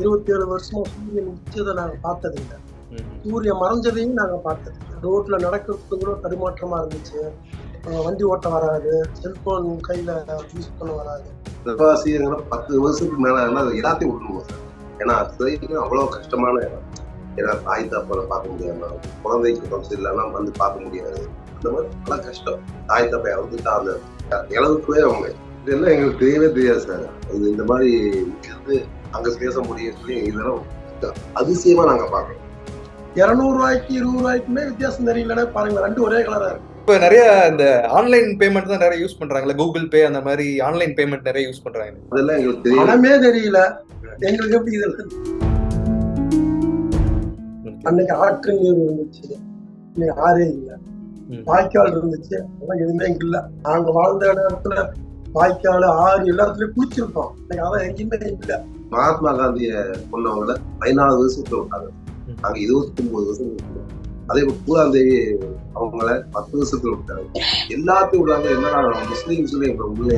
இருபத்தி ஏழு வருஷமா சூரியன் உச்சதை நாங்க பார்த்தது இல்லை ம். சூரியன் மறைஞ்சதையும் நாங்க பார்த்தது. ரோட்ல நடக்கிறதுக்கு கூட தடுமாற்றமா இருந்துச்சு. வண்டி ஓட்ட வராது. செல்போன் கையில யூஸ் பண்ண வராது. பத்து வருஷத்துக்கு மேல அது எல்லாத்தையும் விட்டுருவோம் சார். ஏன்னா சிறைக்கு அவ்வளவு கஷ்டமான இடம். ஏன்னா தாய் தப்பனை பார்க்க முடியாம குழந்தைக்கு வசதி இல்லைன்னா வந்து பார்க்க முடியாது. அந்த மாதிரி பல கஷ்டம். தாய் தப்பை வந்துட்டா அந்த இளவுக்குவே அவங்க. இதெல்லாம் எங்களுக்கு தெரியவே தெரியாது சார். இது இந்த மாதிரி இருந்து அங்க பேச முடியும் சொல்லி இதெல்லாம் அதிசயமா நாங்க பார்க்கறோம். இருநூறு ரூபாய்க்கு இருபது ரூபாய்க்குமே வித்தியாசம் தெரியலன்னா பாருங்க ரெண்டு ஒரே கலரா இருக்கு. இப்ப நிறைய இந்த ஆன்லைன் பேமெண்ட் தான் நிறைய யூஸ் பண்றாங்கல்ல கூகுள் பே அந்த மாதிரி ஆன்லைன் பேமெண்ட் நிறைய யூஸ் பண்றாங்க அதெல்லாம் எங்களுக்கு தெரியல. பணமே தெரியல. எங்களுக்கு எப்படி இதெல்லாம் அன்னைக்கு ஆற்று நீர் இருந்துச்சு இன்னைக்கு ஆறே இல்ல. வாய்க்கால் இருந்துச்சு. அதெல்லாம் எதுவுமே இங்க இல்ல. நாங்க வாழ்ந்த இடத்துல வாய்க்கால் ஆறு எல்லாத்துலயும் குளிச்சிருக்கோம் இன்னைக்கு அதான் எங்கேயுமே இல்ல. மகாத்மா காந்திய கொண்டவங்கள பதினாலு வருஷத்துல விட்டாங்க. நாங்க இருபத்தி ஒன்பது வருஷம். அதே போல பூலாந்தேவி அவங்கள பத்து வருஷத்துல விட்டாங்க எல்லாத்தையும் விடாம என்னடா முஸ்லீம்ஸ்ல எங்க உள்ள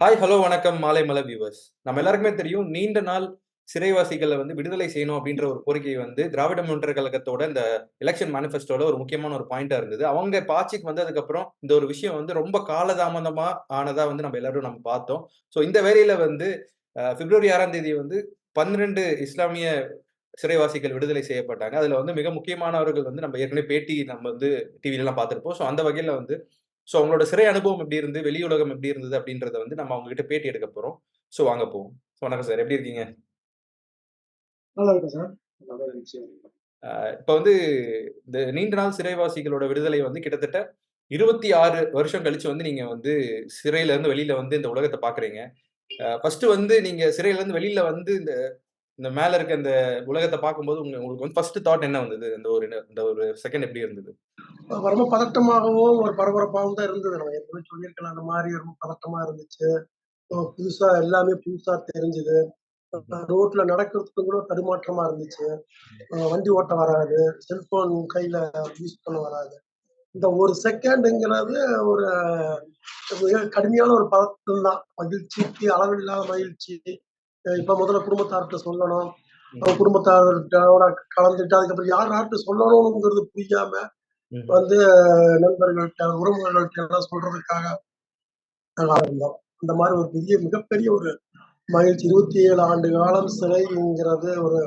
ஹாய் ஹலோ வணக்கம் மாலை மலை வியூவர்ஸ் நம்ம எல்லாருக்குமே தெரியும் நீண்ட நாள் சிறைவாசிகளை வந்து விடுதலை செய்யணும் அப்படின்ற ஒரு கோரிக்கை வந்து திராவிட முன்னேற்ற கழகத்தோட இந்த எலெக்ஷன் மேனிஃபெஸ்டோட ஒரு முக்கியமான ஒரு பாயிண்டா இருந்தது. அவங்க பாட்சிக்கு ஆட்சிக்கு வந்ததுக்கு அப்புறம் இந்த ஒரு விஷயம் வந்து ரொம்ப காலதாமதமா ஆனதா வந்து நம்ம எல்லாரும் நம்ம பார்த்தோம். ஸோ இந்த வேலையில வந்து பிப்ரவரி ஆறாம் தேதி வந்து பன்னிரெண்டு இஸ்லாமிய சிறைவாசிகள் விடுதலை செய்யப்பட்டாங்க. அதுல வந்து மிக முக்கியமானவர்கள் வந்து நம்ம ஏற்கனவே பேட்டி நம்ம வந்து டிவிலலாம் பார்த்துருப்போம். ஸோ அந்த வகையில வந்து ஸோ அவங்களோட சிறை அனுபவம் எப்படி இருந்து வெளி உலகம் எப்படி இருந்தது அப்படின்றத வந்து நம்ம அவங்க கிட்ட பேட்டி எடுக்க போறோம். ஸோ வாங்க போவோம். ஸோ வணக்கம் சார். எப்படி இருக்கீங்க? நல்லா இருக்கு சார். நல்லா இருந்துச்சு இப்போ வந்து இந்த நீண்ட நாள் சிறைவாசிகளோட விடுதலை வந்து கிட்டத்தட்ட இருபத்தி ஆறு வருஷம் கழிச்சு வந்து நீங்க வந்து சிறையில இருந்து வெளியில வந்து இந்த உலகத்தை பாக்குறீங்க. ஃபர்ஸ்ட் வந்து நீங்க சிறையில இருந்து வெளியில வந்து இந்த இந்த மேல இருக்க இந்த உலகத்தை பார்க்கும்போது உங்க உங்களுக்கு வந்து ஃபர்ஸ்ட் தாட் என்ன வந்தது? இந்த ஒரு இந்த ஒரு செகண்ட் எப்படி இருந்தது? ரொம்ப பதட்டமாகவும் ஒரு பரபரப்பாகவும் தான் இருந்தது. நம்ம ஏற்கனவே சொல்லியிருக்கலாம் அந்த மாதிரி ரொம்ப பதட்டமா இருந்துச்சு. புதுசா எல்லாமே புதுசா தெரிஞ்சுது. ரோட்ல நடக்கிறதுக்கு கூட தடுமாற்றமா இருந்துச்சு. வண்டி ஓட்ட வராது. செல்போன் கையில யூஸ் பண்ண வராது. இந்த ஒரு செகண்டுங்கிறது ஒரு மிக கடுமையான ஒரு பதட்டம் தான். மகிழ்ச்சிக்கு அளவில்லாத மகிழ்ச்சி. இப்ப முதல்ல குடும்பத்தார்கிட்ட சொல்லணும். குடும்பத்தாரோட கலந்துட்டு அதுக்கப்புறம் யார் யார்கிட்ட சொல்லணுங்கிறது புரியாம. வந்து நண்பர்கள்ட்ட உறவுகள்கிட்ட எல்லாம் சொல்றதுக்காக இருந்தோம். அந்த மாதிரி ஒரு பெரிய மிகப்பெரிய ஒரு மகிழ்ச்சி. இருபத்தி ஏழு ஆண்டு காலம் சிறைங்கிறது ஒரு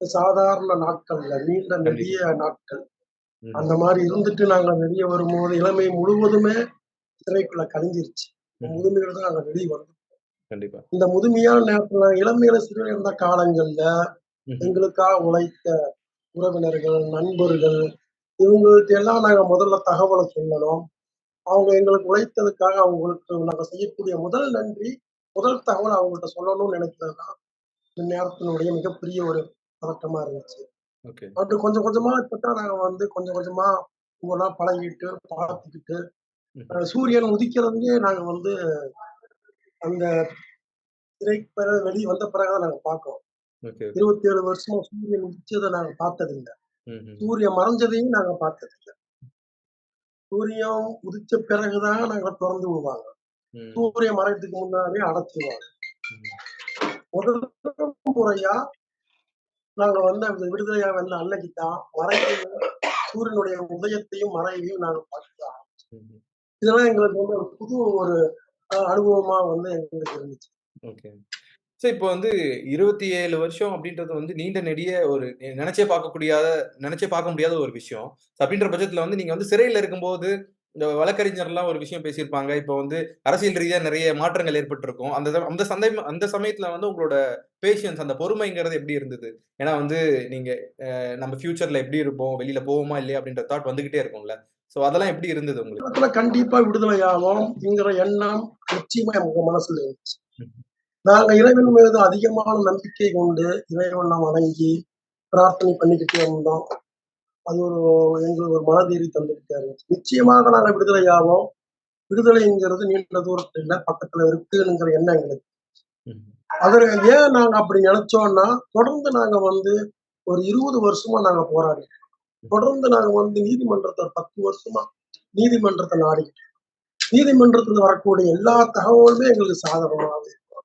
சாதாரண நாட்கள் இல்ல நீண்ட நெடிய நாட்கள். அந்த மாதிரி இருந்துட்டு நாங்க வெளியே வரும்போது இளமை முழுவதுமே சிறைக்குள்ள கழிஞ்சிருச்சு. முதுமையில தான் நாங்க வெளியே வந்தோம் கண்டிப்பா. இந்த முதுமையான நேரத்துல இளமையில சிறையில் இருந்த காலங்கள்ல. எங்களுக்காக உழைத்த உறவினர்கள் நண்பர்கள் இவங்களுக்கு எல்லாம் நாங்க முதல்ல தகவலை சொல்லணும். அவங்க எங்களுக்கு உழைத்ததுக்காக அவங்களுக்கு நாங்க செய்யக்கூடிய முதல் நன்றி முதல் தகவல் அவங்கள்ட்ட சொல்லணும்னு நினைக்கிறது தான் இந்த நேரத்தினுடைய மிகப்பெரிய ஒரு பதட்டமா இருந்துச்சு. அப்படி கொஞ்சம் கொஞ்சமா இப்பதான் நாங்க வந்து கொஞ்சம் கொஞ்சமா இவங்கெல்லாம் பழகிட்டு பார்த்துக்கிட்டு சூரியன் உதிக்கிறதுலயே நாங்க வந்து அந்த திரை பெற வெளியே வந்த பிறகுதான் நாங்க பார்க்கோம் இருபத்தி ஏழு வருஷமா சூரியன் உதிச்சதை நாங்க பார்த்தது இல்ல. சூரியன் மறைஞ்சதையும் நாங்க பார்த்தது இல்ல சூரியன் உதிச்ச பிறகுதான் நாங்க திறந்து விடுவாங்க. ம். சூரியன் மறையத்துக்கு முன்னாடியே அடைச்சிருவாங்க. முதல் முறையா நாங்க வந்து அந்த விடுதலையா வந்த அன்னைக்கு தான் மறைவையும் சூரியனுடைய உதயத்தையும் மறைவையும் நாங்க பார்க்கலாம். இதெல்லாம் எங்களுக்கு வந்து ஒரு புது ஒரு அனுபவமா வந்து எங்களுக்கு இருந்துச்சு. ஓகே. இப்போ வந்து இருபத்தி ஏழு வருஷம் அப்படின்றது வந்து நீண்ட நெடிய ஒரு நினைச்சே பார்க்கக்கூடியாத நினைச்சே பார்க்க முடியாத ஒரு விஷயம். அப்படின்ற பட்சத்தில் வந்து நீங்க வந்து சிறையில் இருக்கும்போது இந்த வழக்கறிஞர்லாம் ஒரு விஷயம் பேசியிருப்பாங்க. இப்போ வந்து அரசியல் ரீதியா நிறைய மாற்றங்கள் ஏற்பட்டிருக்கும். அந்த அந்த சந்தயம் அந்த சமயத்துல வந்து உங்களோட பேஷன்ஸ் அந்த பொறுமைங்கிறது எப்படி இருந்தது? ஏன்னா வந்து நீங்க நம்ம ஃபியூச்சர்ல எப்படி இருப்போம்? வெளியில போவோமா இல்லையா? அப்படின்ற தாட் வந்துகிட்டே இருக்கும்ல. ஸோ அதெல்லாம் எப்படி இருந்தது உங்களுக்கு? கண்டிப்பா விடுதலை ஆகும்ங்கிற எண்ணம் நிச்சயமா எங்க மனசுல இருந்துச்சு. நாங்க இறைவன் மீது அதிகமான நம்பிக்கை கொண்டு இறைவனை வணங்கி பிரார்த்தனை பண்ணிக்கிட்டே இருந்தோம். அது ஒரு எங்களுக்கு ஒரு தந்துகிட்டே இருந்துச்சு நிச்சயமாக நாங்க விடுதலை ஆவோம் விடுதலைங்கிறது நீண்ட தூரத்துல இல்ல பக்கத்துல இருக்குங்கிற எண்ணம் எங்களுக்கு ம். அது ஏன் நாங்க அப்படி நினைச்சோம்னா தொடர்ந்து நாங்க வந்து ஒரு இருபது வருஷமா நாங்க போராடி தொடர்ந்து நாங்க வந்து நீதிமன்றத்தை ஒரு பத்து வருஷமா நீதிமன்றத்தை நாடிக்கிட்டு இருக்கோம். நீதிமன்றத்துல வரக்கூடிய எல்லா தகவலுமே எங்களுக்கு இருக்கும்.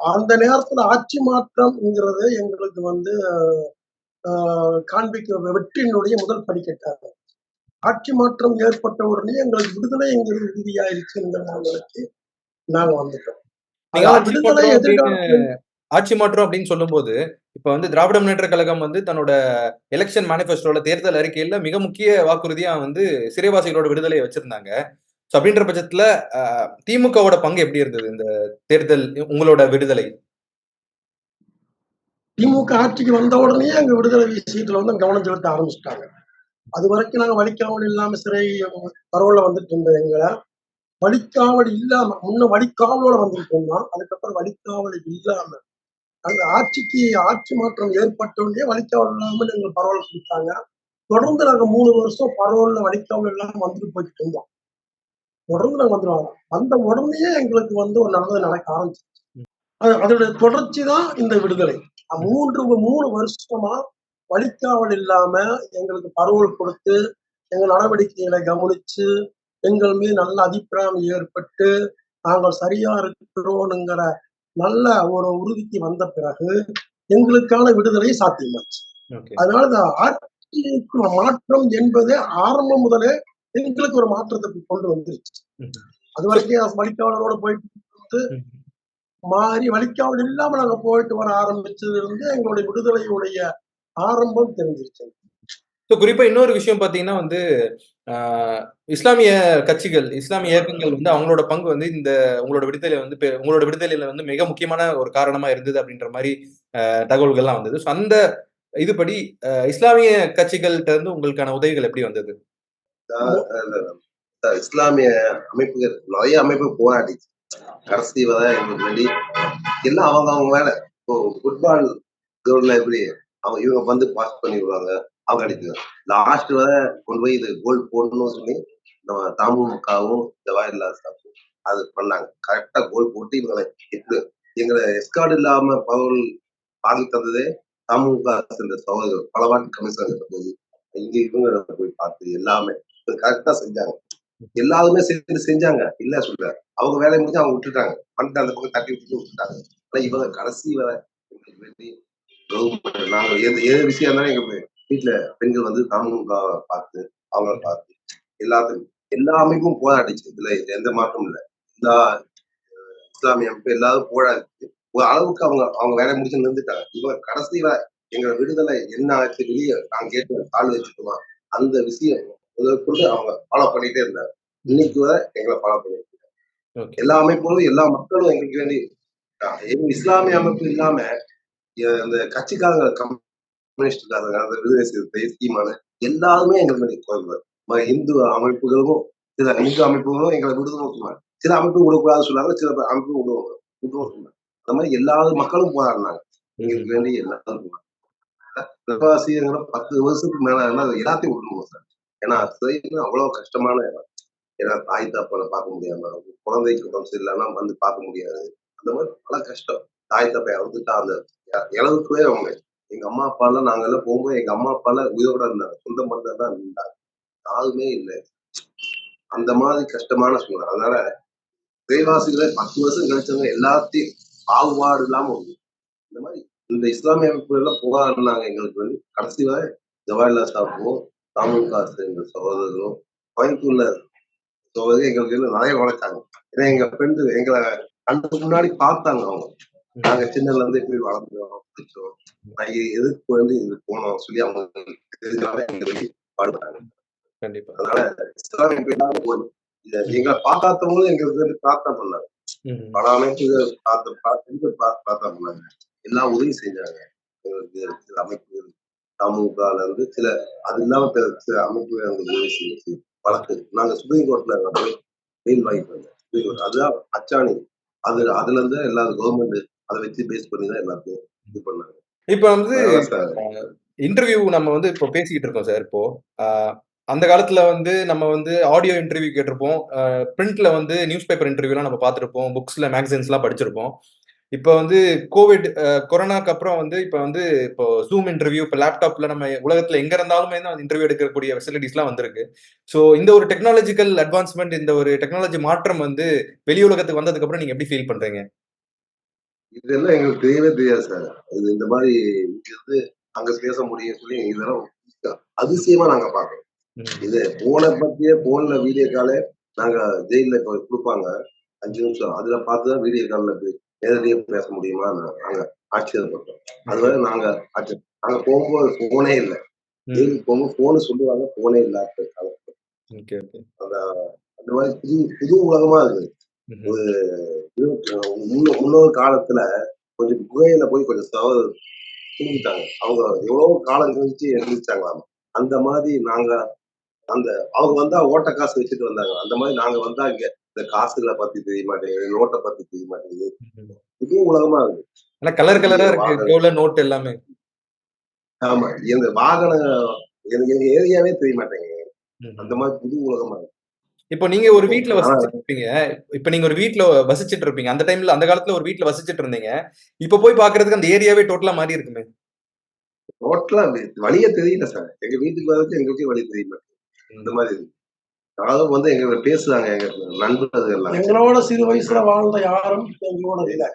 அந்த நேரத்துல ஆட்சி மாற்றம்ங்கிறது எங்களுக்கு வந்து காண்பிக்க வெற்றியினுடைய முதல் படிக்கட்டாக ஆட்சி மாற்றம் ஏற்பட்ட உடனே எங்களுக்கு விடுதலைங்கிறது உறுதியாயிருச்சுங்கிற நிலைக்கு நாங்க வந்துட்டோம். ஆட்சி மாற்றம் அப்படின்னு சொல்லும்போது இப்ப வந்து திராவிட முன்னேற்ற கழகம் வந்து தன்னோட எலெக்ஷன் மேனிஃபெஸ்டோல தேர்தல் அறிக்கையில மிக முக்கிய வாக்குறுதியா வந்து சிறைவாசிகளோட விடுதலையை வச்சிருந்தாங்க. ஸோ அப்படின்ற பட்சத்துல திமுகவோட பங்கு எப்படி இருந்தது இந்த தேர்தல் உங்களோட விடுதலை? திமுக ஆட்சிக்கு வந்த உடனே அங்க விடுதலை விஷயத்துல வந்து கவனம் செலுத்த ஆரம்பிச்சுட்டாங்க. அது வரைக்கும் நாங்க வலிக்காவல் இல்லாம சிறை பரவல வந்துட்டு இருந்தோம் எங்களை வலிக்காவல் இல்லாம முன்ன வலிக்காவலோட வந்துட்டு இருந்தோம். அதுக்கப்புறம் வலிக்காவல் இல்லாம அந்த ஆட்சிக்கு ஆட்சி மாற்றம் ஏற்பட்ட உடனே வழிக்காவல் இல்லாம எங்களுக்கு பரவல் கொடுத்தாங்க தொடர்ந்து நாங்க மூணு வருஷம் பரவல்ல வலிக்காவல் இல்லாம வந்துட்டு போயிட்டு இருந்தோம். தொடர்ந்து நாங்க வந்துருவாங்க வந்த உடனே எங்களுக்கு வந்து ஒரு நல்லது நடக்க ஆரம்பிச்சு அது- அதோட தொடர்ச்சி தான் இந்த விடுதலை. மூன்று மூணு வருஷமா வழிக்காவல் இல்லாம எங்களுக்கு பரவல் கொடுத்து எங்க நடவடிக்கைகளை கவனிச்சு எங்கள் மீது நல்ல அபிப்பிராயம் ஏற்பட்டு நாங்கள் சரியா இருக்கிறோம்ங்கிற நல்ல ஒரு உறுதிக்கு வந்த பிறகு எங்களுக்கான விடுதலை சாத்தியமாச்சு. அதனால இந்த ஆட்சிக்கு மாற்றம் என்பது ஆரம்பம் முதலே எங்களுக்கு ஒரு மாற்றத்தை கொண்டு வந்துருச்சு. அது வரைக்கும் வழிக்காவலரோட போயிட்டு மாறி வலிக்காவல் இல்லாம நாங்க போயிட்டு வர ஆரம்பிச்சதுல இருந்து எங்களுடைய விடுதலையுடைய ஆரம்பம் தெரிஞ்சிருச்சு. ஸோ குறிப்பா இன்னொரு விஷயம் பாத்தீங்கன்னா வந்து ஆஹ், இஸ்லாமிய கட்சிகள் இஸ்லாமிய இயக்கங்கள் வந்து அவங்களோட பங்கு வந்து இந்த உங்களோட விடுதலை வந்து உங்களோட விடுதலையில வந்து மிக முக்கியமான ஒரு காரணமா இருந்தது அப்படின்ற மாதிரி ஆஹ், தகவல்கள்லாம் வந்தது. ஸோ அந்த இதுபடி இஸ்லாமிய கட்சிகள்கிட்ட இருந்து உங்களுக்கான உதவிகள் எப்படி வந்தது? இஸ்லாமிய அமைப்புகள் நிறைய அமைப்பு போராடிச்சு. கடைசி வரை எங்களுக்கு வேண்டி எல்லாம் அவங்க அவங்க வேலை. இப்போ ஃபுட்பால் கிரவுண்ட்ல எப்படி அவங்க இவங்க வந்து பாஸ் பண்ணிடுவாங்க அவங்க அடிக்கிறாங்க. லாஸ்ட் வரை கொண்டு போய் இது கோல் போடணும்னு சொல்லி நம்ம தமுகவும் ஜவாஹர்லால் சாப்பும் அது பண்ணாங்க. கரெக்டா கோல் போட்டு இவங்களை எட்டு எங்களை எஸ்கார்டு இல்லாம பகவல் வாங்கி தந்ததே தாமுக சென்ற சகோதரர் பல வாட்டி கமிஷனர் போய் இங்க இவங்க போய் பார்த்து எல்லாமே. கரெக்டா செஞ்சாங்க. எல்லாருமே சேர்ந்து செஞ்சாங்க. இல்ல சொல்ல. அவங்க வேலையை முடிஞ்சு அவங்க விட்டுட்டாங்க. பண்ணிட்டு அந்த பக்கம் தட்டி விட்டுட்டு விட்டுட்டாங்க. ஆனா இவங்க கடைசி வேலை எங்களுக்கு வேண்டி கவர்மெண்ட் நாங்க எது எது விஷயம் இருந்தாலும் எங்க வீட்டுல பெண்கள் வந்து தமுக பார்த்து அவங்கள பார்த்து எல்லாத்துக்கும் எல்லா அமைப்பும் போராடிச்சு. இதுல எந்த மாற்றமும் இல்லை. எல்லா இஸ்லாமிய அமைப்பு எல்லாரும் போராடிச்சு. ஒரு அளவுக்கு அவங்க அவங்க வேலையை முடிச்சு நின்றுட்டாங்க இவங்க கடைசி வரை எங்க விடுதலை என்ன ஆச்சு வெளியே நாங்க கேட்டு கால் வச்சுக்கலாம் அந்த விஷயம் முதற்கொண்டு அவங்க ஃபாலோ பண்ணிட்டே இருந்தாங்க இன்னைக்கு வரை எங்களை ஃபாலோ பண்ணிட்டு இருக்காங்க. எல்லா அமைப்புகளும் எல்லா மக்களும் எங்களுக்கு வேண்டி எங்க இஸ்லாமிய அமைப்பு இல்லாம இந்த கட்சிக்காரங்க கம்யூனிஸ்ட்காரங்க அந்த விடுதலை சிறுத்தை சீமான எல்லாருமே எங்களுக்கு கோருவார் இந்து அமைப்புகளும் சில இந்து அமைப்புகளும் எங்களை விடுதலை சொன்னாங்க சில அமைப்பு விடக்கூடாதுன்னு சொன்னாங்க சில அமைப்பு விடுவாங்க. விடுவோம் சொன்னாங்க அந்த மாதிரி எல்லா மக்களும் போராடினாங்க. எங்களுக்கு வேண்டி எல்லாரும் போராடினாங்க. பத்து வருஷத்துக்கு மேல எல்லாத்தையும் விடணும் சார். ஏன்னா அசைன்னு அவ்வளவு கஷ்டமான இடம். ஏன்னா தாய் தாப்பனை பார்க்க முடியாம குழந்தைக்கு உடம்பு சரியில்லைன்னா வந்து பார்க்க முடியாது. அந்த மாதிரி பல கஷ்டம். தாய் தப்பை வந்துட்டா அந்த இளவுக்குவே அவங்க. எங்க அம்மா அப்பா எல்லாம் நாங்க எல்லாம் போகும்போது எங்க அம்மா அப்பா எல்லாம் உயிரோட இருந்தாங்க. சொந்த மட்டும் தான் இருந்தாங்க. யாருமே இல்லை. அந்த மாதிரி கஷ்டமான சூழ்நிலை. அதனால சிறைவாசிகளை பத்து வருஷம் கழிச்சவங்க எல்லாத்தையும் பாகுபாடு இல்லாம உண்டு. இந்த மாதிரி இந்த இஸ்லாமிய அமைப்புகள் எல்லாம் புகார் எங்களுக்கு வந்து. கடைசி வரை ஜவஹர்லால் சாப்பும் தாமுக சேர்ந்த சகோதரர்களும் கோயம்புத்தூர்ல சகோதரி எங்களுக்கு நிறைய உழைச்சாங்க. ஏன்னா எங்க ஃப்ரெண்டு எங்களை கண்ணுக்கு முன்னாடி பார்த்தாங்க அவங்க. நாங்க சின்னதுல இருந்து எப்படி வளர்ந்தோம் பிடிச்சோம் நாங்க எதுக்கு வந்து இது போனோம் சொல்லி அவங்க தெரிஞ்சாலே எங்களுக்கு பாடுறாங்க கண்டிப்பா. அதனால எங்களை பார்க்காதவங்களும் எங்களுக்கு பிரார்த்தனை பண்ணாங்க. பல அமைப்புகள் பார்த்து பார்த்து பிரார்த்தனை பண்ணாங்க. எல்லாம் உதவி செஞ்சாங்க. எங்களுக்கு அமைப்புகள் சமூகால இருந்து சில அது இல்லாம சில அமைப்புகள் எங்களுக்கு உதவி செஞ்சு வழக்கு நாங்க சுப்ரீம் கோர்ட்ல போய் பெயில் வாங்கிட்டு வந்தோம் சுப்ரீம் கோர்ட் அதுதான் அச்சாணி. அது அதுல இருந்து எல்லா கவர்மெண்ட் அதை வச்சு பேஸ் பண்ணி தான் எல்லாத்தையும் இது பண்ணாங்க. இப்ப வந்து இன்டர்வியூ நம்ம வந்து இப்போ பேசிக்கிட்டு இருக்கோம் சார் இப்போ. அந்த காலத்துல வந்து நம்ம வந்து ஆடியோ இன்டர்வியூ கேட்டிருப்போம். பிரிண்ட்ல வந்து நியூஸ் பேப்பர் இன்டர்வியூலாம் நம்ம பார்த்திருப்போம். புக்ஸ்ல மேகசின்ஸ்லாம் படிச்சிருப்போம். இப்போ வந்து கோவிட் கொரோனாக்கு அப்புறம் வந்து இப்போ வந்து இப்போ ஜூம் இன்டர்வியூ இப்போ லேப்டாப்ல நம்ம உலகத்துல எங்க இருந்தாலுமே தான் இன்டர்வியூ எடுக்கக்கூடிய ஃபெசிலிட்டிஸ்லாம் வந்திருக்கு. ஸோ இந்த ஒரு டெக்னாலஜிக்கல் அட்வான்ஸ்மெண்ட் இந்த ஒரு டெக்னாலஜி மாற்றம் வந்து வெளி உலகத்துக்கு வந்ததுக்கு அப்புறம் நீங்க எப்படி ஃபீல் பண்றீங்க? இதெல்லாம் எங்களுக்கு தெரியவே தெரியாது சார் இது இந்த மாதிரி இங்க இருந்து அங்க பேச முடியும் சொல்லி இதெல்லாம் அதிசயமா நாங்க பாக்குறோம். இது போனை பத்தியே போன்ல வீடியோ காலே நாங்க ஜெயில கொடுப்பாங்க. அஞ்சு நிமிஷம். அதுல பார்த்துதான் வீடியோ கால்ல போய் நேரடியா பேச முடியுமா? நாங்க ஆச்சரியப்பட்டோம். அதுவரை நாங்க நாங்க போகும்போது போனே இல்லை. போகும்போது போனு சொல்லுவாங்க போனே இல்லாத ஓகே அந்த மாதிரி புது புது உலகமா இருக்குது. இருபத்தி முன்னோ- முன்னொரு காலத்துல கொஞ்சம் குகையில போய் கொஞ்சம் சவ தூங்கிட்டாங்க. அவங்க எவ்வளவு காலம் கழிச்சு எழுந்திரிச்சாங்களாம். அந்த மாதிரி நாங்க அந்த அவங்க வந்தா ஓட்ட காசு வச்சுட்டு வந்தாங்க. அந்த மாதிரி நாங்க வந்தா இங்க இந்த காசுகளை பத்தி தெரிய மாட்டேங்குது நோட்டை பத்தி தெரிய மாட்டேங்குது. புது உலகமா இருக்கு. ஆனா கலர் கலரா இருக்கு. நோட் எல்லாமே. ஆமா. எங்க வாகன எனக்கு ஏரியாவே தெரிய மாட்டேங்குது. அந்த மாதிரி புது உலகமா இருக்கு. இப்போ நீங்க ஒரு வீட்ல வசிச்சுட்டு இருப்பீங்க இப்ப நீங்க ஒரு வீட்ல வசிச்சுட்டு இருப்பீங்க அந்த டைம்ல அந்த காலத்துல ஒரு வீட்ல வசிச்சுட்டு இருந்தீங்க இப்ப போய் பாக்குறதுக்கு அந்த ஏரியாவே டோட்டலா மாறி இருக்குமே. ரோட்ல வழியே தெரியல சார். எங்க வீட்டுக்கு வரதுக்கு எங்களுக்கே வழி தெரிய மாட்டேங்குது. இந்த மாதிரி இருக்கு. அதாவது வந்து எங்க பேசுறாங்க எங்க நண்பர்கள் எல்லாம். எங்களோட சிறு வயசுல வாழ்ந்த யாரும் எங்களோட இல்ல.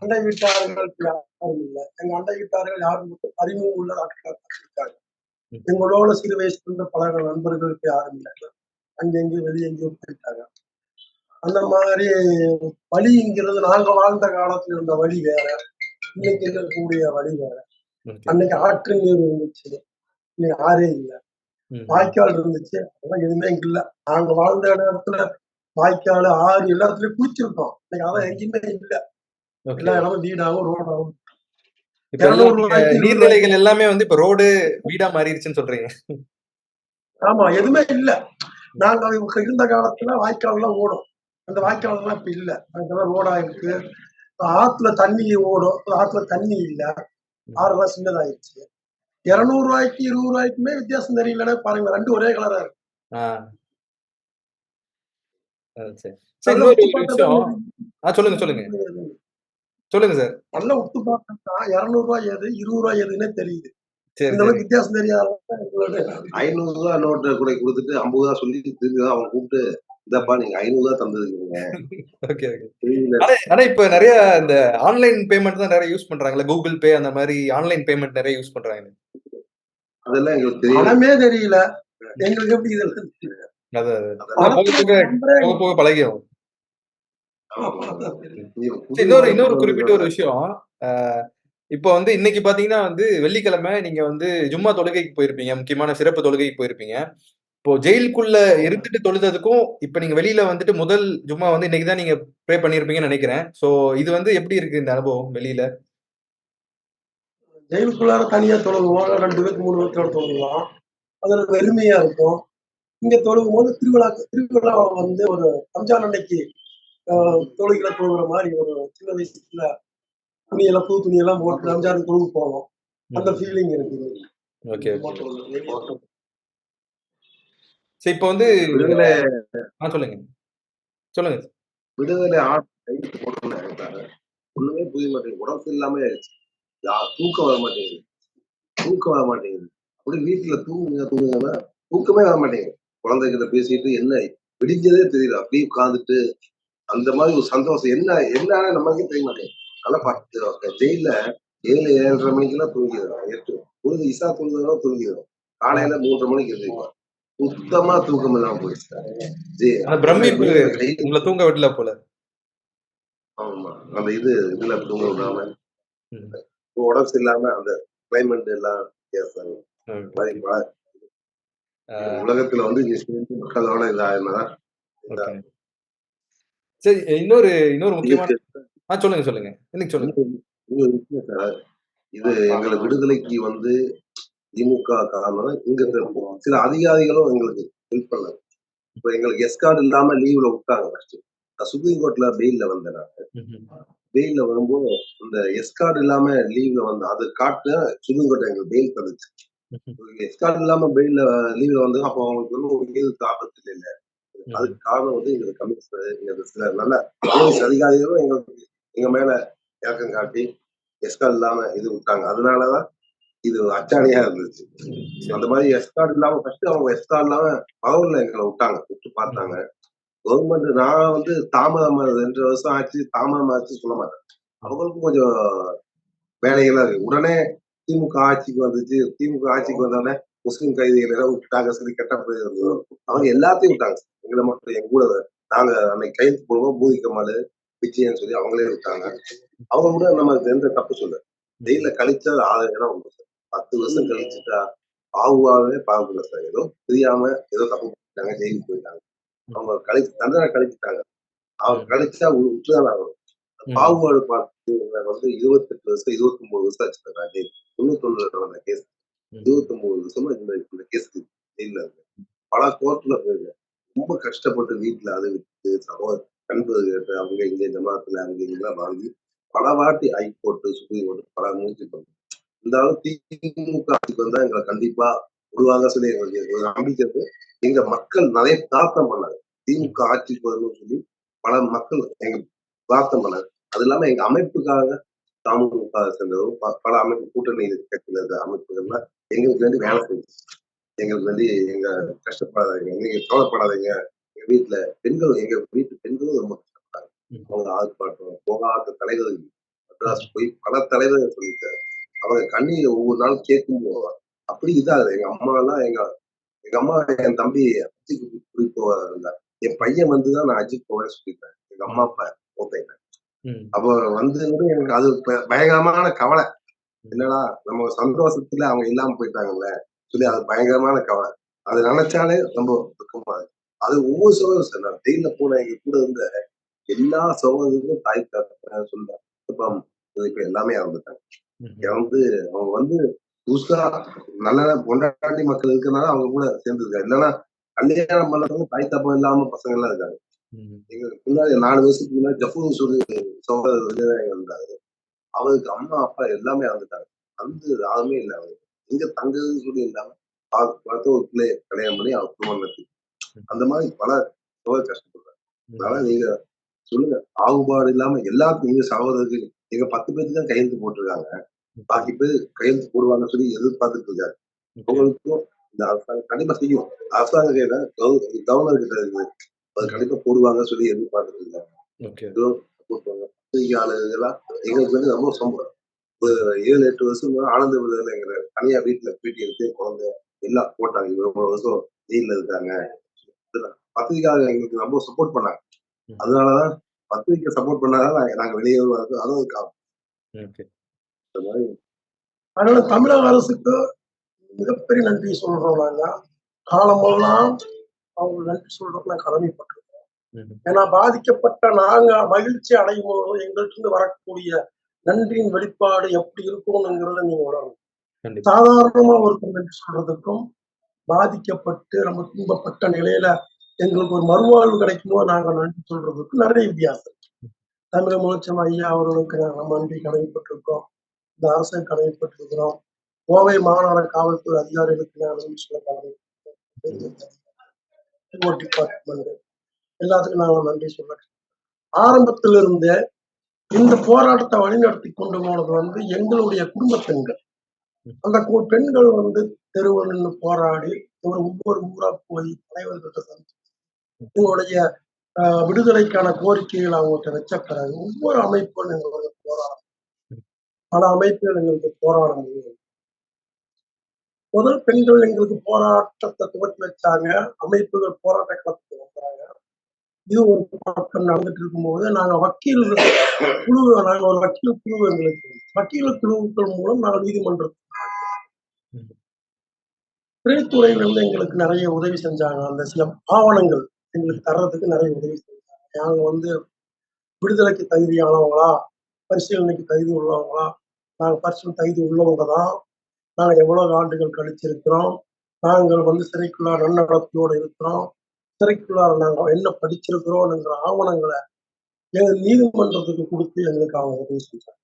அண்டை வீட்டார்கள் யாரும் இல்ல. எங்க அண்டை வீட்டார்கள் யாரும் மட்டும் அறிமுகம் உள்ள இருக்காங்க. எங்களோட சிறு வயசுல இருந்த பழக நண்பர்களுக்கு யாரும் இல்லை. அங்கெங்கேயும் வெளியே எங்கேயும் போயிட்டாங்க. அந்த மாதிரி வழிங்கிறது நாங்க வாழ்ந்த காலத்துல இருந்த வழி வேற. இன்னைக்கு இருக்கக்கூடிய வழி வேற. அன்னைக்கு ஆற்று நீர் இருந்துச்சு. இன்னைக்கு ஆறே இல்ல. வாய்க்கால் இருந்துச்சு. அதெல்லாம் எதுவுமே இங்க இல்ல. நாங்க வாழ்ந்த இடத்துல வாய்க்கால் ஆறு எல்லா இடத்துலயும் குளிச்சிருக்கோம். இன்னைக்கு அதான் எங்கேயுமே இல்ல. எல்லா இடமும் வீடாகவும் ரோடாகவும் நீர்நிலைகள் எல்லாமே வந்து இப்ப ரோடு வீடா மாறிடுச்சுன்னு சொல்றீங்க. ஆமா எதுவுமே இல்ல. நாங்க இருந்த காலத்துல வாய்க்கால் எல்லாம் ஓடும். அந்த வாய்க்கால் எல்லாம் இப்ப இல்ல. அதெல்லாம் ரோடா இருக்கு. ஆத்துல தண்ணி ஓடும். ஆத்துல தண்ணி இல்ல. ஆறுலாம் சின்னதாயிடுச்சு. இருநூறு ரூபாய்க்கு இருபது ரூபாய்க்குமே வித்தியாசம் தெரியலன்னா பாருங்க ரெண்டு ஒரே கலரா இருக்கு. சொல்லுங்க சொல்லுங்க. சொல்லுங்க சார். நல்லா உத்து பார்த்தா இருநூறு ரூபாய் எது இருபது ரூபாய் எதுன்னே தெரியுது. சரி இந்த அளவுக்கு வித்தியாசம் தெரியாத ஐநூறு ரூபா நோட்டு கூட கொடுத்துட்டு ஐம்பது ரூபா சொல்லி திருப்பி அவங்க கூப்பிட்டு இந்தப்பா நீங்க ஐநூறு தந்துருக்கீங்க ஓகே ஓகே. ஆனா இப்ப நிறைய இந்த ஆன்லைன் பேமெண்ட் தான் நிறைய யூஸ் பண்றாங்கல்ல கூகுள் பே அந்த மாதிரி ஆன்லைன் பேமெண்ட் நிறைய யூஸ் பண்றாங்க அதெல்லாம் எங்களுக்கு தெரியல தெரியல. எங்களுக்கு எப்படி இதெல்லாம் போக இன்னொரு இன்னொரு குறிப்பிட்ட ஒரு விஷயம். ஆஹ் இப்போ வந்து இன்னைக்கு பாத்தீங்கன்னா வந்து வெள்ளிக்கிழமை நீங்க வந்து ஜும்மா தொழுகைக்கு போயிருப்பீங்க. முக்கியமான சிறப்பு தொழுகைக்கு போயிருப்பீங்க. இப்போ ஜெயிலுக்குள்ள இருந்துட்டு தொழுததுக்கும் இப்ப நீங்க வெளியில வந்துட்டு முதல் ஜும்மா வந்து இன்னைக்கு தான் நீங்க ப்ரே பண்ணிருப்பீங்கன்னு நினைக்கிறேன். சோ இது வந்து எப்படி இருக்கு இந்த அனுபவம் வெளியில? ஜெயிலுக்குள்ளார தனியா தொழுகுவோம் ரெண்டு பேருக்கு மூணு பேர்த்தோட தொழுகலாம். அதுல வெறுமையா இருக்கும். இங்க தொழுகும் போது திருவிழா திருவிழா வந்து ஒரு ரம்ஜான் அன்னைக்கு ஆஹ், தொழுகையில தொழுகிற மாதிரி ஒரு சின்ன வயசுல துணியெல்லாம் புது துணியெல்லாம் போட்டு ரம்ஜான் தொழுகு போவோம். அந்த ஃபீலிங் இருக்குது. ஓகே சரி இப்போ வந்து விடுதலை ஆ சொல்லுங்க. சொல்லுங்க. விடுதலை போட்டுருந்தாங்க ஒண்ணுமே புரிய மாட்டேங்குது உடம்பு இல்லாம தூக்கம் வர மாட்டேங்குது. தூக்கம் வர மாட்டேங்குது. அப்படி வீட்டுல தூங்குங்க தூங்குங்கன்னா தூக்கமே வர மாட்டேங்குது. குழந்தைகிட்ட பேசிட்டு என்ன விடிஞ்சதே தெரியல. அப்படியே உட்காந்துட்டு அந்த மாதிரி ஒரு சந்தோஷம். என்ன என்னன்னு நமக்கே தெரிய மாட்டேங்குது. நல்லா பத்து ஜெயில ஏழு ஏழரை மணிக்கெல்லாம் தூங்கிடுறோம். எட்டு பொழுது இசா தூங்குறோம் தூங்கிடுறோம். காலையில மூன்றரை மணிக்கு எழுந்திருக்கோம் சுத்தமா தூக்கம் இல்லாம போயிடுச்சு பிரமிப்பு உங்களை தூங்க விடல போல ஆமா அந்த இது இதுல தூங்க விடாம. உடம்பு சரியில்லாம அந்த கிளைமேட் எல்லாம் வித்தியாசம். ஆஹ் உலகத்துல வந்து மக்களோட இதாயிருந்தா okay. சரி இன்னொரு இன்னொரு முக்கியமான ஆ சொல்லுங்க சொல்லுங்க இன்னைக்கு சொல்லுங்க இது எங்களை விடுதலைக்கு வந்து திமுக காரணம் இங்க சில அதிகாரிகளும் எங்களுக்கு ஹெல்ப் பண்ணாங்க இப்ப எங்களுக்கு எஸ்கார்டு இல்லாம லீவ்ல விட்டாங்க ஃபர்ஸ்ட் நான் சுப்ரீம் கோர்ட்ல பெயில்ல வந்தேன் நான். பெயில்ல வரும்போது இந்த எஸ்கார்டு இல்லாம லீவ்ல வந்தேன் அது காட்டு சுப்ரீம் கோர்ட் எங்களுக்கு பெயில் தந்துச்சு. எஸ்கார்டு இல்லாம பெயில்ல லீவ்ல வந்து அப்போ அவங்களுக்கு ஒன்றும் உயிருக்கு ஆபத்து இல்லை. அதுக்கு காரணம் வந்து எங்களுக்கு கமிஷனர் சில நல்ல போலீஸ் அதிகாரிகளும் எங்களுக்கு எங்க மேல இறக்கம் காட்டி எஸ்கார்டு இல்லாம இது விட்டாங்க. அதனாலதான் இது அச்சாடையா இருந்துச்சு. அந்த மாதிரி எஸ்கார்டு இல்லாம ஃபர்ஸ்ட் அவங்க எஸ்கார்டு இல்லாம பவர்ல எங்களை விட்டாங்க. விட்டு பார்த்தாங்க. கவர்மெண்ட் நான் வந்து தாமதம் ரெண்டு வருஷம் ஆச்சு. தாமதம் ஆச்சு சொல்ல மாட்டேன். அவங்களுக்கும் கொஞ்சம் வேலைகள்லாம் இருக்கு. உடனே திமுக ஆட்சிக்கு வந்துச்சு. திமுக ஆட்சிக்கு வந்தோடனே முஸ்லீம் கைதிகள் எல்லாம் விட்டுட்டாங்க சரி கெட்ட அவங்க எல்லாத்தையும் விட்டாங்க. எங்களை மட்டும் எங்க கூட நாங்க அன்னைக்கு கைது போடுவோம். பூதி கமால் விஜயன்னு சொல்லி அவங்களே விட்டாங்க. அவங்க கூட நம்ம எந்த தப்பு சொல்ல ஜெயில கழிச்சா ஆதரவு உண்டு. பத்து வருஷம் கழிச்சுட்டா பாகுல சார் ஏதோ தெரியாம ஏதோ தப்பு பண்ணிட்டாங்க ஜெயிலுக்கு போயிட்டாங்க. அவங்க கழிச்சு தண்டனை கழிச்சுட்டாங்க. அவங்க கழிச்சா விட்டுதான் ஆகணும். பாகுபாடு பார்த்து வந்து இருபத்தெட்டு வருஷம் இருபத்தி ஒன்பது வருஷம் ஆச்சு ஜெயில் தொண்ணூத்தொன்னுல நடந்த கேஸ். இருபத்தி ஒன்பது வருஷமா இந்த இந்த கேஸ்க்கு ஜெயில பல கோர்ட்ல போயிருக்கு ரொம்ப கஷ்டப்பட்டு வீட்டுல அதை விட்டு சகோதர கண்பது கேட்டு அவங்க இங்க ஜமாத்துல அங்க இங்கெல்லாம் வாங்கி பல வாட்டி ஹைகோர்ட்டு சுப்ரீம் கோர்ட் பல முயற்சி பண்ணு இருந்தாலும் திமுக ஆட்சிக்கு வந்தா எங்களை கண்டிப்பா விடுவாங்க சொல்லி எங்களுக்கு ஒரு நம்பிக்கை இருக்கு. எங்க மக்கள் நிறைய பிரார்த்தனை பண்ணாங்க. திமுக ஆட்சிக்கு வரணும்னு சொல்லி பல மக்கள் எங்க பிரார்த்தனை பண்ணாங்க. அது இல்லாம எங்க அமைப்புக்காக தமுக சேர்ந்தவரும் பல அமைப்பு கூட்டணி கட்சியில இருக்க அமைப்புகள்லாம் எங்களுக்கு வேண்டி வேலை செஞ்சு எங்களுக்கு வேண்டி எங்க கஷ்டப்படாதீங்க நீங்க கவலைப்படாதீங்க. எங்க வீட்டுல பெண்கள் எங்க வீட்டு பெண்களும் ரொம்ப கஷ்டப்பட்டாங்க. ம். அவங்க ஆர்ப்பாட்டம் போகாத தலைவர்கள் மெட்ராஸ் போய் பல தலைவர்கள் சொல்லிட்டாரு அவங்க கண்ணீரை ஒவ்வொரு நாள் கேட்கும் அப்படி இதாகுது. எங்க அம்மா எல்லாம் எங்க எங்க அம்மா என் தம்பி அஜிக்கு கூட்டிட்டு போவாங்க என் பையன் வந்துதான் நான் அஜித் போவேன் சொல்லிட்டேன் எங்க அம்மா அப்பா ம். அப்போ வந்து எனக்கு அது பயங்கரமான கவலை. என்னடா நம்ம சந்தோஷத்துல அவங்க இல்லாம போயிட்டாங்கல்ல. சொல்லி அது பயங்கரமான கவலை. அது நினைச்சாலே ரொம்ப துக்கமா அது ஒவ்வொரு சோதரும் சார் நான் ஜெயில போன எங்க கூட இருந்த எல்லா சோதனைக்கும் தாய் இப்ப இப்ப எல்லாமே இறந்துட்டாங்க. இறந்து அவங்க வந்து புதுசா நல்ல கொண்டாட்டி மக்கள் இருக்கனால அவங்க கூட சேர்ந்துருக்காங்க. இல்லைன்னா கல்யாணம் பண்ணவங்க தாய் தப்பம் இல்லாம பசங்க எல்லாம் இருக்காங்க. ம். எங்க முன்னாடி நாலு வருஷத்துக்கு முன்னாடி ஜஃபூர் சொல்லி விஜயநாயகம் இருந்தாரு. அவருக்கு அம்மா அப்பா எல்லாமே இறந்துட்டாங்க. வந்து யாருமே இல்லை அவருக்கு எங்க தங்குறதுன்னு சொல்லி இல்லாம பார்த்து ஒரு பிள்ளைய கல்யாணம் பண்ணி அவர் குடும்பம் நடத்தி. அந்த மாதிரி பல சகோதரர் கஷ்டப்படுறாங்க அதனால நீங்க சொல்லுங்க பாகுபாடு இல்லாம எல்லாருக்கும் நீங்க சகோதரருக்கு எங்க பத்து பேருக்கு தான் கையெழுத்து போட்டிருக்காங்க. பாக்கி பேர் கையெழுத்து போடுவாங்கன்னு சொல்லி எதிர்பார்த்துட்டு இருக்காரு உங்களுக்கும் இந்த அரசாங்கம் கண்டிப்பா செய்யும். அரசாங்கம் கையில கவர்னர் கிட்ட இருக்குது. அது கண்டிப்பா போடுவாங்கன்னு சொல்லி எதிர்பார்த்துட்டு இருக்காங்க. பத்திரிகையாளர்கள்லாம் எங்களுக்கு வந்து ரொம்ப சம்பளம். ஒரு ஏழு எட்டு வருஷம் ஆனந்த விருதுல எங்க தனியா வீட்டுல பேட்டி எடுத்து குழந்தை எல்லாம் போட்டாங்க. இவ்வளவு வருஷம் ஜெயில இருக்காங்க. பத்திரிகையாளர்கள் எங்களுக்கு ரொம்ப சப்போர்ட் பண்ணாங்க. அதனாலதான் பத்திரிக்கை சப்போர்ட் பண்ணாதான் நாங்க- நாங்க வெளியே வருவாங்க அதுவும் ஒரு காரணம். அதனால தமிழக அரசுக்கு மிகப்பெரிய நன்றி சொல்றோம் நாங்க காலமெல்லாம் அவங்க நன்றி சொல்றோம் நான் கடமைப்பட்டிருக்கோம். ஏன்னா பாதிக்கப்பட்ட நாங்க மகிழ்ச்சி அடையும் போது எங்கள்கிட்ட இருந்து வரக்கூடிய நன்றியின் வெளிப்பாடு எப்படி இருக்கும்ங்கிறத நீங்க உணரணும். சாதாரணமா ஒருத்தர் நன்றி சொல்றதுக்கும் பாதிக்கப்பட்டு நம்ம துன்பப்பட்ட நிலையில எங்களுக்கு ஒரு மறுவாழ்வு கிடைக்குமோ நாங்கள் நாங்க நன்றி சொல்றதுக்கு நிறைய வித்தியாசம். தமிழக முதலமைச்சர் ஐயா அவர்களுக்கு நாங்கள் நன்றி கடமைப்பட்டிருக்கோம். இந்த அரசை கடமைப்பட்டிருக்கிறோம். கோவை மாநகர காவல்துறை அதிகாரிகளுக்கு நான் சொல்ல டிபார்ட்மெண்ட் எல்லாத்துக்கும் நாங்கள் நன்றி சொல்ல ஆரம்பத்திலிருந்தே இந்த போராட்டத்தை வழிநடத்தி கொண்டு போனது வந்து எங்களுடைய குடும்ப பெண்கள். அந்த கு- பெண்கள் வந்து தெருவில் நின்று போராடி ஒரு ஒவ்வொரு ஊரா போய் தலைவர்கிட்ட சந்திச்சு எங்களுடைய ஆஹ், விடுதலைக்கான கோரிக்கைகள் அவங்ககிட்ட வச்ச பிறகு ஒவ்வொரு அமைப்பும் எங்களுக்கு போராடும். பல அமைப்புகள் எங்களுக்கு போராட முடியும் முதல் பெண்கள் எங்களுக்கு போராட்டத்தை துவக்கி வச்சாங்க. அமைப்புகள் போராட்ட களத்துக்கு வந்தாங்க. இது ஒரு பக்கம் நடந்துட்டு இருக்கும்போது நாங்க வக்கீல் குழு நாங்க ஒரு வக்கீல் குழு எங்களுக்கு. வக்கீல் குழுக்கள் மூலம் நாங்கள் நீதிமன்றத்துக்கு இருந்து எங்களுக்கு நிறைய உதவி செஞ்சாங்க. அந்த சில ஆவணங்கள் எங்களுக்கு தர்றதுக்கு நிறைய உதவி செஞ்சாங்க. நாங்க வந்து விடுதலைக்கு தகுதியானவங்களா பரிசீலனைக்கு தகுதி உள்ளவங்களா நாங்கள் பரிசீலனை தகுதி உள்ளவங்க தான். நாங்கள் எவ்வளவு ஆண்டுகள் கழிச்சிருக்கிறோம். நாங்கள் வந்து சிறைக்குள்ளார் நன்னடத்தையோடு இருக்கிறோம். சிறைக்குள்ளார் நாங்கள் என்ன படிச்சிருக்கிறோம்ங்கிற ஆவணங்களை எங்கள் நீதிமன்றத்துக்கு கொடுத்து எங்களுக்கு அவங்க உதவி செஞ்சாங்க.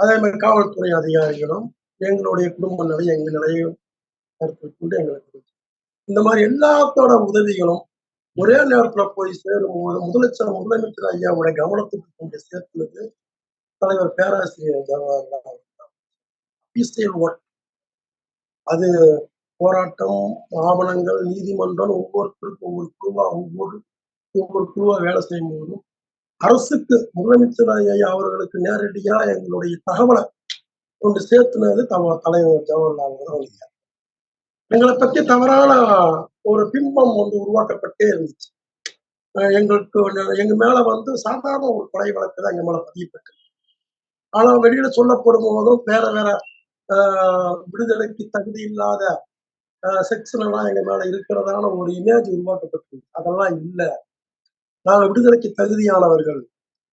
அதே மாதிரி காவல்துறை அதிகாரிகளும் எங்களுடைய குடும்ப நிலையை எங்கள் நிலையும் கருத்தில் கொண்டு எங்களுக்கு இந்த மாதிரி எல்லாத்தோட உதவிகளும் ஒரே நேரத்துல போய் சேரும் போது முதலமைச்சர் முதலமைச்சர் ஐயாவோட கவனத்துக்கு கொண்டு சேர்த்துனது தலைவர் பேராசிரியர் ஜவஹர்லால் அது போராட்டம் ஆவணங்கள் நீதிமன்றம் ஒவ்வொருத்தருக்கும் ஒவ்வொரு குழுவா ஒவ்வொரு ஒவ்வொரு குழுவா வேலை செய்யும் போதும் அரசுக்கு முதலமைச்சர் ஐயா அவர்களுக்கு நேரடியா எங்களுடைய தகவலை கொண்டு சேர்த்துனது தவ தலைவர் ஜவஹர்லால் நேரு. எங்களை பத்தி தவறான ஒரு பிம்பம் வந்து உருவாக்கப்பட்டே இருந்துச்சு. எங்களுக்கு எங்க மேல வந்து சாதாரண ஒரு கொலை வழக்கு தான் எங்க மேல பதியப்பட்டு ஆனா வெளியில சொல்லப்படும் போதும் வேற வேற ஆஹ் விடுதலைக்கு தகுதி இல்லாத செக்ஷன் எல்லாம் எங்க மேல இருக்கிறதான ஒரு இமேஜ் உருவாக்கப்பட்டு அதெல்லாம் இல்ல. நாங்க விடுதலைக்கு தகுதியானவர்கள்.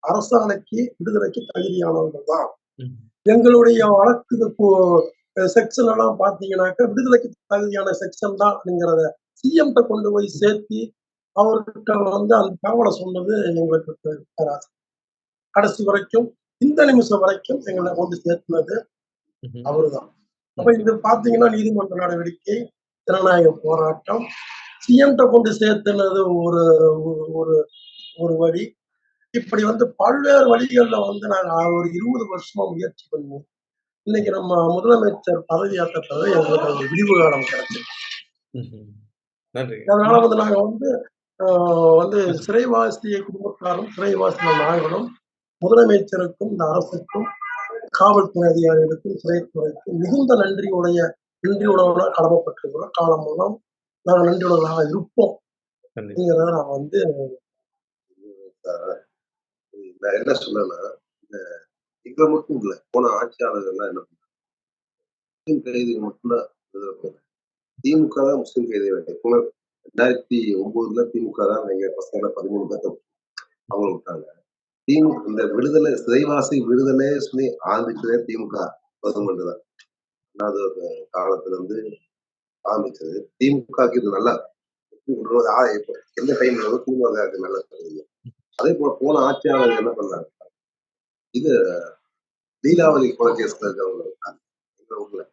அரசாணைக்கு விடுதலைக்கு தகுதியானவர்கள் தான். எங்களுடைய வழக்கு செக்ஷன் எல்லாம் பாத்தீங்கன்னாக்க விடுதலைக்கு தகுதியான செக்ஷன் தான் அப்படிங்கிறத சிஎம்கிட்ட கொண்டு போய் சேர்த்து அவர்கிட்ட வந்து அந்த தகவலை சொன்னது எங்களுக்கு பேராசை கடைசி வரைக்கும் இந்த நிமிஷம் வரைக்கும் எங்களை கொண்டு சேர்த்துனது. அவருதான். அப்ப இது பாத்தீங்கன்னா நீதிமன்ற நடவடிக்கை ஜனநாயக போராட்டம் சிஎம்கிட்ட கொண்டு சேர்த்துனது ஒரு ஒரு- ஒரு வழி. இப்படி வந்து பல்வேறு வழிகள்ல வந்து நாங்க ஒரு இருபது வருஷமா முயற்சி பண்ணி இன்னைக்கு நம்ம முதலமைச்சர் பதவியேற்ற பிறகு எங்களுக்கு ஒரு விடிவு காலம் கிடைச்சது. நன்றி. அதனால வந்து நாங்க வந்து வந்து சிறைவாசிய குடும்பத்தாரும் சிறைவாசிய நாங்களும் முதலமைச்சருக்கும் இந்த அரசுக்கும் காவல்துறை அதிகாரிகளுக்கும் சிறைத்துறைக்கும் மிகுந்த நன்றியுடைய நன்றியுடனாக கடமைப்பட்டிருக்கிறோம் காலம் மூலம் நாங்கள் நன்றியுடனாக இருப்போம். அப்படிங்கிறத நான் வந்து நான் என்ன சொல்லனா இங்க மட்டும் இல்ல போன ஆட்சியாளர்கள் எல்லாம் என்ன பண்ணாங்க? கைதிகள் மட்டும்தான். திமுக தான் முஸ்லீம் கைதிகள் வேண்டாம் ரெண்டாயிரத்தி ஒன்பதுல திமுக தான் எங்க பசங்க பதிமூணு பேர்த்த அவங்கள விட்டாங்க. திமுக இந்த விடுதலை சிறைவாசி விடுதலை சொல்லி ஆரம்பிச்சதே திமுக கவர்மெண்ட் தான். அது ஒரு காலத்துல இருந்து ஆரம்பிச்சது. திமுக இது நல்லா எந்த டைம்ல திமுக நல்லா தெரியும் அதே போல போன ஆட்சியாளர் என்ன பண்ணாங்க? இது லீலாவதி கொலை கேஸ்ல இருக்கிறவங்க இருக்காங்க. எங்க ஊர்ல.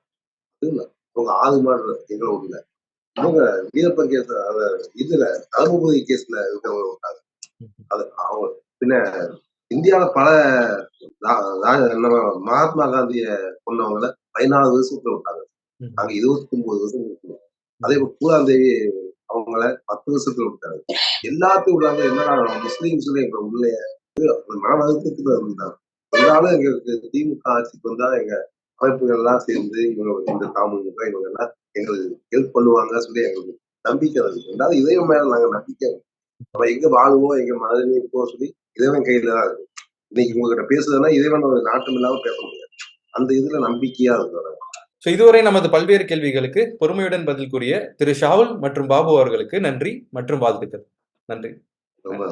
அவங்க ஆறு மாடு எங்க ஊர்ல அவங்க வீரப்ப கேஸ் இதுல தர்மபுரி கேஸ்ல இருக்கிறவங்க இருக்காங்க. ம்ஹும். அது அவங்க பின்ன இந்தியாவில பல நம்ம மகாத்மா காந்திய கொண்டவங்கள பதினாலு வருஷத்துல விட்டாங்க. நாங்க இருபத்தி ஒன்பது வருஷம் இருக்கணும் அதே போல பூலாந்தேவி அவங்கள பத்து வருஷத்துல விட்டாங்க. எல்லாத்தையும் விடாம என்னடா முஸ்லீம்ஸ்ல எங்க உள்ள மன வருத்தத்துல இருந்தாங்க. இருந்தாலும் எங்களுக்கு திமுக ஆட்சிக்கு வந்தா எங்க அமைப்புகள் எல்லாம் சேர்ந்து இவங்க இந்த தாமுக இவங்க எல்லாம் எங்களுக்கு ஹெல்ப் பண்ணுவாங்க சொல்லி எங்களுக்கு நம்பிக்கை இருக்கு ரெண்டாவது இறைவன் மேல நாங்க நம்பிக்கை. நம்ம எங்க வாழுவோம் எங்க மனதிலே இருக்கோம் சொல்லி இறைவன் கையில தான் இருக்கு. இன்னைக்கு உங்ககிட்ட பேசுறதுன்னா இறைவன் ஒரு நாட்டம் இல்லாம பேச முடியாது. அந்த இதுல நம்பிக்கையா இருக்கும் ஸோ இதுவரை நமது பல்வேறு கேள்விகளுக்கு பொறுமையுடன் பதில் கூறிய திரு ஷாவுல் மற்றும் பாபு அவர்களுக்கு நன்றி மற்றும் வாழ்த்துக்கள். நன்றி. ரொம்ப